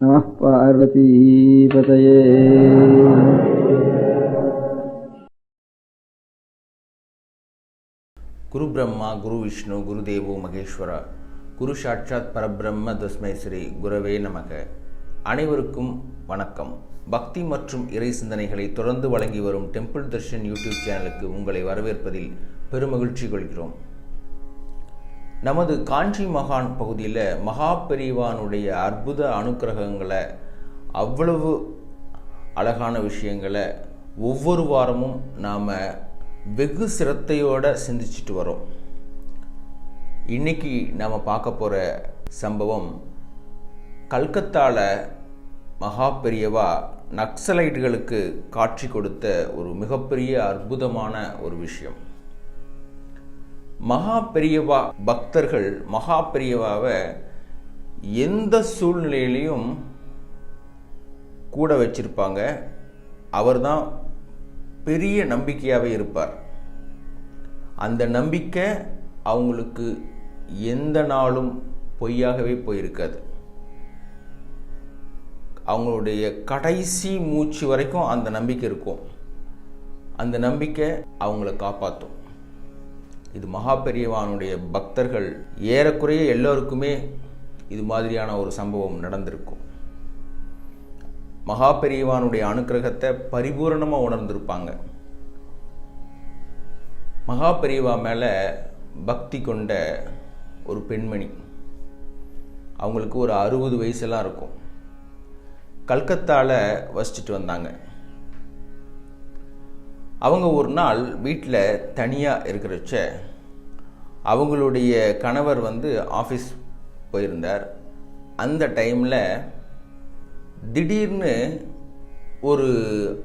நம பார்வதீபதையே குரு பிரம்மா குரு விஷ்ணு குரு தேவோ மகேஸ்வரா குரு சாட்சாத் பரபிரம்ம தஸ்மை ஸ்ரீ குரவே நமக. அனைவருக்கும் வணக்கம். பக்தி மற்றும் இறை சிந்தனைகளை தொடர்ந்து வழங்கி வரும் டெம்பிள் தர்ஷன் யூடியூப் சேனலுக்கு உங்களை வரவேற்பதில் பெருமகிழ்ச்சி கொள்கிறோம். நமது காஞ்சி மகான் பகுதியில் மகாபெரிவானுடைய அற்புத அனுக்கிரகங்களை அவ்வளவு அழகான விஷயங்களை ஒவ்வொரு வாரமும் நாம் வெகு சிரத்தையோடு சிந்திச்சிட்டு வரோம். இன்னைக்கு நாம் பார்க்க போகிற சம்பவம் கல்கத்தாவில் மகா பெரியவா நக்சலைட்டுகளுக்கு காட்சி கொடுத்த ஒரு மிகப்பெரிய அற்புதமான ஒரு விஷயம். மகா பெரியவா பக்தர்கள் மகா பெரியவாவை எந்த சூழ்நிலையிலையும் கூட வச்சிருப்பாங்க. அவர்தான் பெரிய நம்பிக்கையாகவே இருப்பார். அந்த நம்பிக்கை அவங்களுக்கு எந்த நாளும் பொய்யாகவே போயிருக்காது. அவங்களுடைய கடைசி மூச்சு வரைக்கும் அந்த நம்பிக்கை இருக்கும். அந்த நம்பிக்கை அவங்கள காப்பாற்றும் இது மகாபெரியவானுடைய பக்தர்கள் ஏறக்குறைய எல்லோருக்குமே இது மாதிரியான ஒரு சம்பவம் நடந்திருக்கும். மகா பெரியவானுடைய அனுக்கிரகத்தை பரிபூரணமாக உணர்ந்திருப்பாங்க. மகா பெரியவா மேலே பக்தி கொண்ட ஒரு பெண்மணி. அவங்களுக்கு ஒரு அறுபது வயசெல்லாம் இருக்கும். கல்கத்தாவில் வசிச்சுட்டு வந்தாங்க. அவங்க ஒரு நாள் வீட்டில் தனியாக இருக்கிறச்ச அவங்களுடைய கணவர் வந்து ஆஃபீஸ் போயிருந்தார். அந்த டைமில் திடீர்னு ஒரு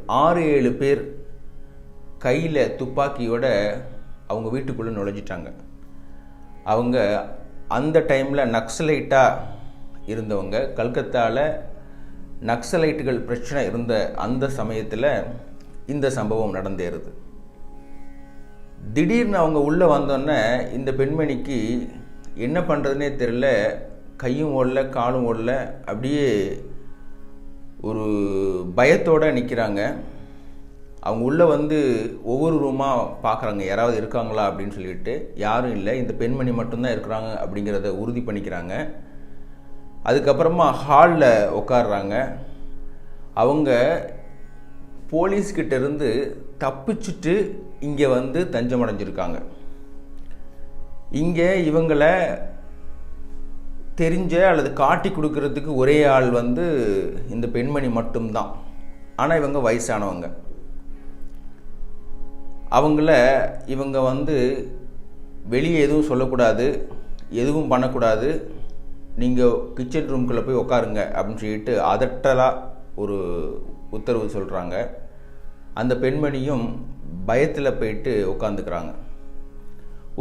ஆறு ஏழு பேர் கையில் துப்பாக்கியோட அவங்க வீட்டுக்குள்ளே நுழைஞ்சிட்டாங்க. அவங்க அந்த டைமில் நக்சலைட்டாக இருந்தவங்க கல்கத்தாவில் நக்சலைட்டுகள் பிரச்சனை இருந்த அந்த சமயத்தில் இந்த சம்பவம் நடந்தேறுது. திடீர்னு அவங்க உள்ளே வந்தோடனே இந்த பெண்மணிக்கு என்ன பண்ணுறதுனே தெரில கையும் ஓடல காலும் ஓடல. அப்படியே ஒரு பயத்தோடு நிற்கிறாங்க அவங்க உள்ளே வந்து ஒவ்வொரு ரூமாக பார்க்குறாங்க யாராவது இருக்காங்களா அப்படின்னு சொல்லிட்டு. யாரும் இல்லை. இந்த பெண்மணி மட்டும்தான் இருக்கிறாங்க அப்படிங்கிறத உறுதி பண்ணிக்கிறாங்க. அதுக்கப்புறமா ஹாலில் உட்காடுறாங்க அவங்க போலீஸ்கிட்ட இருந்து தப்பிச்சுட்டு இங்கே வந்து தஞ்சம் அடைஞ்சிருக்காங்க இங்கே இவங்களை தெரிஞ்ச அல்லது காட்டி கொடுக்கறதுக்கு ஒரே ஆள் வந்து இந்த பெண்மணி மட்டும்தான். ஆனால் இவங்க வயசானவங்க. அவங்கள இவங்க வந்து வெளியே எதுவும் சொல்லக்கூடாது எதுவும் பண்ணக்கூடாது. நீங்கள் கிச்சன் ரூம்குள்ளே போய் உட்காருங்க அப்படின்னு சொல்லிட்டு அதட்டலாக ஒரு உத்தரவு சொல்கிறாங்க அந்த பெண்மணியும் பயத்தில் போயிட்டு உட்காந்துக்கிறாங்க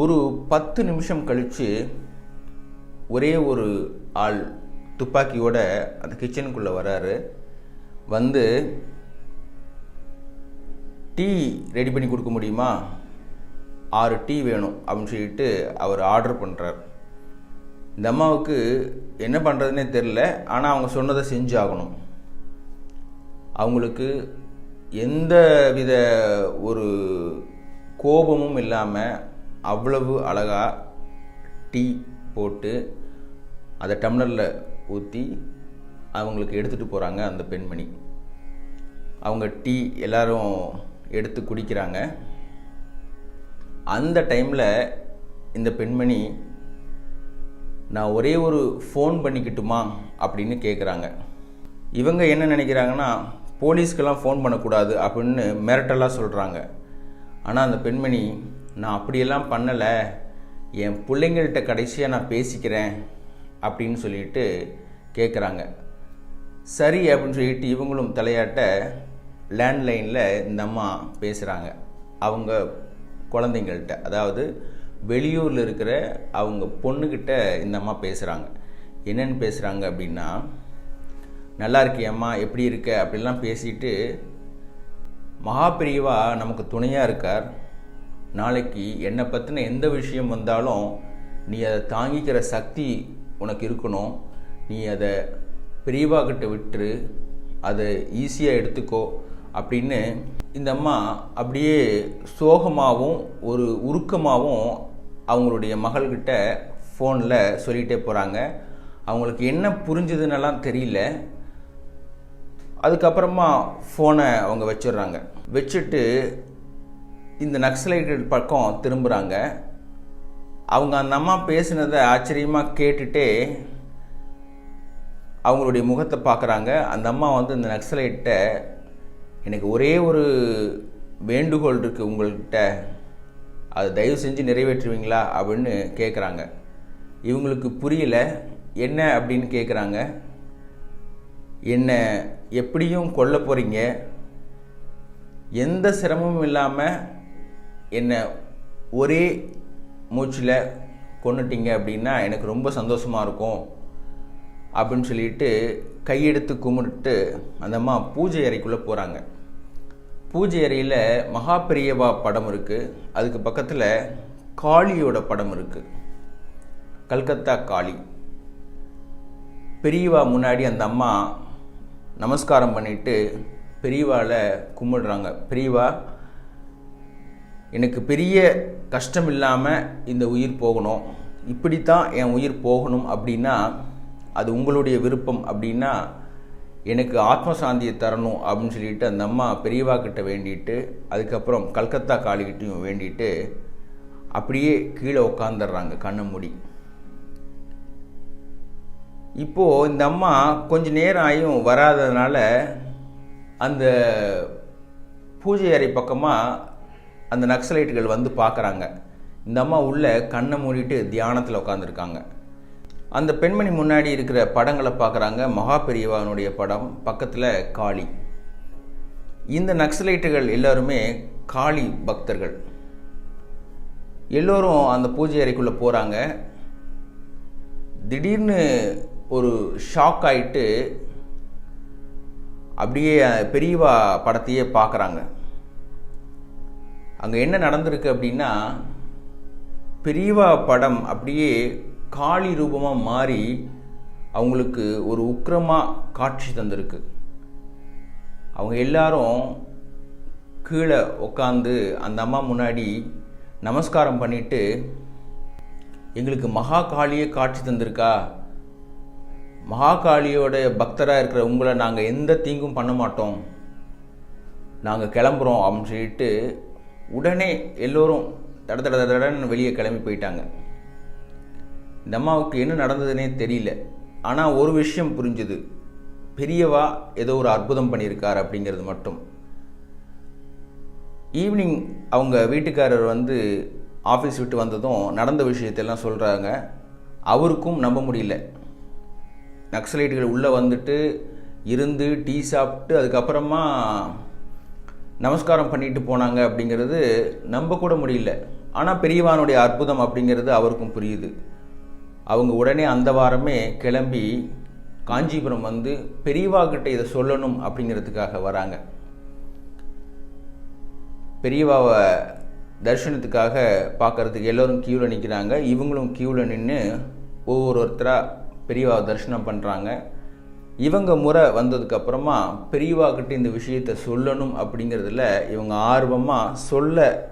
ஒரு பத்து நிமிஷம் கழித்து ஒரே ஒரு ஆள் துப்பாக்கியோட அந்த கிச்சனுக்குள்ளே வராரு. வந்து டீ ரெடி பண்ணி கொடுக்க முடியுமா? ஆறு டீ வேணும் அப்படின்னு சொல்லிட்டு அவர் ஆர்டர் பண்ணுறார் இந்த அம்மாவுக்கு என்ன பண்ணுறதுனே தெரில ஆனால் அவங்க சொன்னதை செஞ்சாகணும். அவங்களுக்கு எந்த வித ஒரு கோபமும் இல்லாமல் அவ்வளவு அழகாக டீ போட்டு அதை டம்ளரில் ஊற்றி அவங்களுக்கு எடுத்துகிட்டு போகிறாங்க அந்த பெண்மணி. அவங்க டீ எல்லாரும் எடுத்து குடிக்கிறாங்க. அந்த டைமில் இந்த பெண்மணி நான் ஒரே ஒரு ஃபோன் பண்ணிக்கிட்டுமா? அப்படின்னு கேட்குறாங்க இவங்க என்ன நினைக்கிறாங்கன்னா போலீஸ்க்கெல்லாம் ஃபோன் பண்ணக்கூடாது அப்படின்னு மிரட்டலாக சொல்கிறாங்க ஆனால் அந்த பெண்மணி நான் அப்படியெல்லாம் பண்ணலை. என் பிள்ளைங்கள்ட்ட கடைசியாக நான் பேசிக்கிறேன் அப்படின்னு சொல்லிட்டு கேட்குறாங்க சரி அப்படின்னு சொல்லிட்டு இவங்களும் தலையாட்ட லேண்ட்லைனில் இந்த அம்மா பேசுகிறாங்க அவங்க குழந்தைங்கள்ட்ட அதாவது வெளியூரில் இருக்கிற அவங்க பொண்ணுக்கிட்ட இந்த அம்மா பேசுகிறாங்க என்னென்னு பேசுகிறாங்க அப்படின்னா நல்லா இருக்கியம்மா எப்படி இருக்க? அப்படிலாம் பேசிட்டு மகாபிரிவா நமக்கு துணையாக இருக்கார். நாளைக்கு என்னை பற்றின எந்த விஷயம் வந்தாலும் நீ அதை தாங்கிக்கிற சக்தி உனக்கு இருக்கணும். நீ அதை பெரியவா கிட்ட விட்டுரு. அதை ஈஸியாக எடுத்துக்கோ. அப்படின்னு இந்த அம்மா அப்படியே சோகமாகவும் ஒரு உருக்கமாகவும் அவங்களுடைய மகள்கிட்ட ஃபோனில் சொல்லிகிட்டே போகிறாங்க அவங்களுக்கு என்ன புரிஞ்சதுன்னெல்லாம் தெரியல. அதுக்கப்புறமா ஃபோனை அவங்க வச்சிடுறாங்க. வச்சுட்டு இந்த நக்சலைட்டு பக்கம் திரும்புகிறாங்க அவங்க அந்த அம்மா பேசினதை ஆச்சரியமாக கேட்டுட்டே அவங்களுடைய முகத்தை பார்க்குறாங்க. அந்த அம்மா வந்து இந்த நக்சலைட்டை எனக்கு ஒரே ஒரு வேண்டுகோள் இருக்குது உங்கள்கிட்ட. அதை தயவு செஞ்சு நிறைவேற்றுவீங்களா? அப்படின்னு கேட்குறாங்க இவங்களுக்கு புரியல என்ன? அப்படின்னு கேட்குறாங்க என்னை எப்படியும் கொல்ல போகிறீங்க எந்த சிரமமும் இல்லாமல் என்னை ஒரே மூச்சில் கொண்டுட்டீங்க அப்படின்னா எனக்கு ரொம்ப சந்தோஷமாக இருக்கும் அப்படின்னு சொல்லிட்டு கையெடுத்து கும்பிட்டு அந்த அம்மா பூஜை அறைக்குள்ளே போகிறாங்க பூஜை அறையில் மகாபிரியவா படம் இருக்குது அதுக்கு பக்கத்தில் காளியோட படம் இருக்குது கல்கத்தா காளி. பெரியவா முன்னாடி அந்த அம்மா நமஸ்காரம் பண்ணிட்டு பெரியவாவில் கும்பிடுறாங்க. பெரியவா எனக்கு பெரிய கஷ்டம் இல்லாமல் இந்த உயிர் போகணும். இப்படி தான் என் உயிர் போகணும் அப்படின்னா அது உங்களுடைய விருப்பம் அப்படின்னா எனக்கு ஆத்ம சாந்தியை தரணும் அப்படின்னு சொல்லிட்டு அந்த அம்மா பெரியவா கிட்ட வேண்டிட்டு அதுக்கப்புறம் கல்கத்தா காளிகிட்டையும் வேண்டிட்டு அப்படியே கீழே உட்காந்துடுறாங்க கண்ணை மூடி. இப்போது இந்த அம்மா கொஞ்ச நேரம் ஆகியும் வராததுனால அந்த பூஜை அறை பக்கமாக அந்த நக்சலைட்டுகள் வந்து பார்க்குறாங்க. இந்த அம்மா உள்ளே கண்ணை மூடிட்டு தியானத்தில் உட்காந்துருக்காங்க அந்த பெண்மணி முன்னாடி இருக்கிற படங்களை பார்க்குறாங்க. மகா பெரியவானுடைய படம் பக்கத்தில் காளி. இந்த நக்சலைட்டுகள் எல்லாருமே காளி பக்தர்கள். எல்லோரும் அந்த பூஜை அறைக்குள்ளே போகிறாங்க திடீர்னு ஒரு ஷாக் ஆகிட்டு அப்படியே பெரியவா படத்தையே பார்க்குறாங்க. அங்கே என்ன நடந்திருக்கு அப்படின்னா பெரியவா படம் அப்படியே காளி ரூபமாக மாறி அவங்களுக்கு ஒரு உக்கிரமாக காட்சி தந்திருக்கு. அவங்க எல்லாரும் கீழே உட்காந்து அந்த அம்மா முன்னாடி நமஸ்காரம் பண்ணிட்டு எங்களுக்கு மகா காளியே காட்சி தந்திருக்கா? மகாகாளியோடைய பக்தராக இருக்கிற உங்களை நாங்கள் எந்த தீங்கும் பண்ண மாட்டோம். நாங்கள் கிளம்புறோம் அப்படின்னு சொல்லிட்டு உடனே எல்லோரும் தட தட தடன்னு வெளியே கிளம்பி போயிட்டாங்க. இந்த அம்மாவுக்கு என்ன நடந்ததுன்னே தெரியல. ஆனால் ஒரு விஷயம் புரிஞ்சுது. பெரியவா ஏதோ ஒரு அற்புதம் பண்ணியிருக்கார் அப்படிங்கிறது மட்டும். ஈவினிங் அவங்க வீட்டுக்காரர் வந்து ஆஃபீஸ் விட்டு வந்ததும் நடந்த விஷயத்தெல்லாம் சொல்கிறாங்க அவருக்கும் நம்ப முடியல. நக்சலைட்டுகள் உள்ளே வந்துட்டு இருந்து டீ சாப்பிட்டு அதுக்கப்புறமா நமஸ்காரம் பண்ணிட்டு போனாங்க அப்படிங்கிறது நம்ப கூட முடியல. ஆனால் பெரியவானுடைய அற்புதம் அப்படிங்கிறது அவருக்கும் புரியுது. அவங்க உடனே அந்த வாரமே கிளம்பி காஞ்சிபுரம் வந்து பெரியவா கிட்ட இதை சொல்லணும் அப்படிங்கிறதுக்காக வராங்க. பெரியவாவை தரிசனத்துக்காக பார்க்கறதுக்கு எல்லோரும் க்யூவில் நிற்கிறாங்க இவங்களும் க்யூவில் நின்று ஒவ்வொருத்தராக பெரியவாவை தரிசனம் பண்ணுறாங்க இவங்க முறை வந்ததுக்கப்புறமா பெரியவாக்கிட்ட இந்த விஷயத்தை சொல்லணும் அப்படிங்கிறதுல இவங்க ஆர்வமாக சொல்ல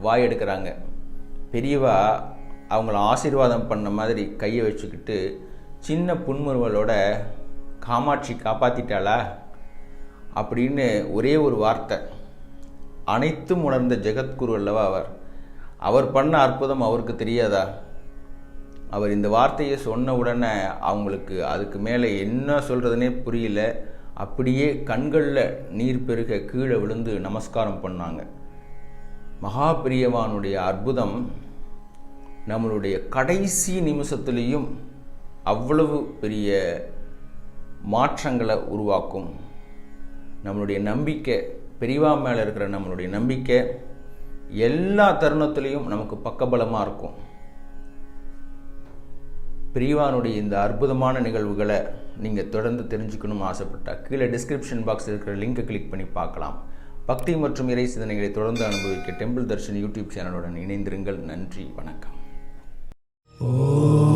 வாய் எடுக்கிறாங்க. பெரியவா அவங்கள ஆசீர்வாதம் பண்ண மாதிரி கையை வச்சுக்கிட்டு சின்ன புன்முறுவலோட காமாட்சி காப்பாற்றிட்டாளா அப்படின்னு ஒரே ஒரு வார்த்தை. அனைத்தும் உணர்ந்த ஜெகத்குரு அல்லவா அவர்? அவர் பண்ண அற்புதம் அவருக்கு தெரியாதா? அவர் இந்த வார்த்தையை சொன்ன உடனே அவங்களுக்கு அதுக்கு மேலே என்ன சொல்கிறதுனே புரியல. அப்படியே கண்களில் நீர் பெருக கீழே விழுந்து நமஸ்காரம் பண்ணாங்க. மகா பிரியவானுடைய அற்புதம் நம்மளுடைய கடைசி நிமிஷத்துலேயும் அவ்வளவு பெரிய மாற்றங்களை உருவாக்கும். நம்மளுடைய நம்பிக்கை பெரியவா மேலே இருக்கிற நம்மளுடைய நம்பிக்கை எல்லா தருணத்துலேயும் நமக்கு பக்கபலமாக இருக்கும். பிரிவானுடைய இந்த அற்புதமான நிகழ்வுகளை நீங்கள் தொடர்ந்து தெரிஞ்சுக்கணும்னு ஆசைப்பட்டால் கீழே டிஸ்கிரிப்ஷன் பாக்ஸில் இருக்கிற லிங்கை கிளிக் பண்ணி பார்க்கலாம். பக்தி மற்றும் இறை சிந்தனைகளை தொடர்ந்து அனுபவிக்க டெம்பிள் தர்ஷன் யூடியூப் சேனலுடன் இணைந்திருங்கள். நன்றி வணக்கம். ஓ